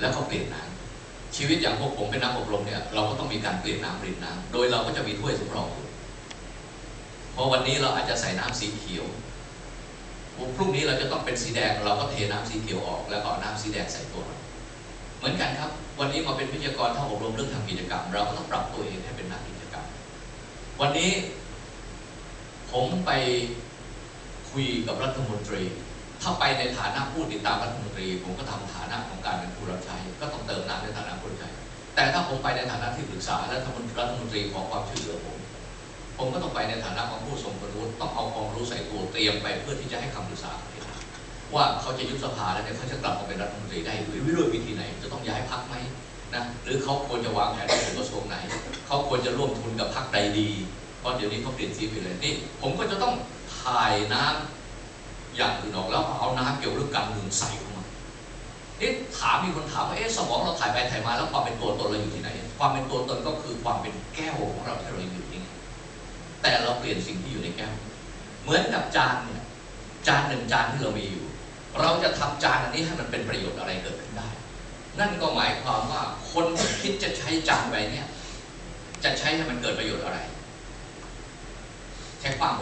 แล้วก็เปลี่ยนน้ำชีวิตอย่างพวกผมเป็นนักอบรมเนี่ยเราก็ต้องมีการเปลี่ยนน้ำเปลี่ยนน้ำโดยเราก็จะมีถ้วยสำรองเพราะวันนี้เราอาจจะใส่น้ำสีเขียวพรุ่งนี้เราจะต้องเป็นสีแดงเราก็เทน้ำสีเขียวออก แล้วก็น้ำสีแดงใส่ตัวเราเหมือนกันครับ วันนี้มาเป็นวิทยากรถ้าอบรมเรื่องทำกิจกรรม เราก็ต้องปรับตัวเองให้เป็นนักกิจกรรม วันนี้ผมไปคุยกับรัฐมนตรี ถ้าไปในฐานะผู้ติดตามรัฐมนตรี ผมก็ทำฐานะของการเป็นผู้รับใช้ ก็ต้องเติมน้ำในฐานะผู้รับใช้แต่ถ้าผมไปในฐานะที่ปรึกษาและรัฐมนตรีรัฐมนตรีขอความช่วยเหลือผม ผมก็ต้องไปในฐานะของผู้ทรงคุณวุฒิต้องเอาความรู้ใส่ตัวเตรียมไปเพื่อที่จะให้คำปรึกษาว่าเขาจะยุบสภาแล้วเนี่ยเขาจะกลับมาเป็นรัฐมนตรีได้หรือด้วยวิธีไหนจะต้องย้ายพักไหมนะหรือเขาควรจะวางแผนในกระทรวงไหน เขาควรจะร่วมทุนกับพักใดดีเพราะเดี๋ยวนี้เขาเปลี่ยนซีไปเลยนี่ผมก็จะต้องถ่ายน้ำ อย่างอื่นออกแล้วเอาน้ำเกี่ยวเรื่องการเมืองใส่เข้ามาเอ๊ะถามมีคนถามว่าเอ๊ะสมองเราถ่ายไปถ่ายมาแล้วความเป็นตัวตนเราอยู่ที่ไหน ความเป็นตัวตนก็คือความเป็นแก้วของเราที่เราอยู่นี่ไงแต่เราเปลี่ยนสิ่งที่อยู่ในแก้ว เหมือนกับจานเนี่ยจานหนึ่งจานที่เรามีอยู่ เราจะทำจานอันนี้ให้มันเป็นประโยชน์อะไรเกิดขึ้นได้ นั่นก็หมายความว่าคนที่คิดจะใช้จานใบเนี่ยจะใช้ให้มันเกิดประโยชน์อะไรใช้ความ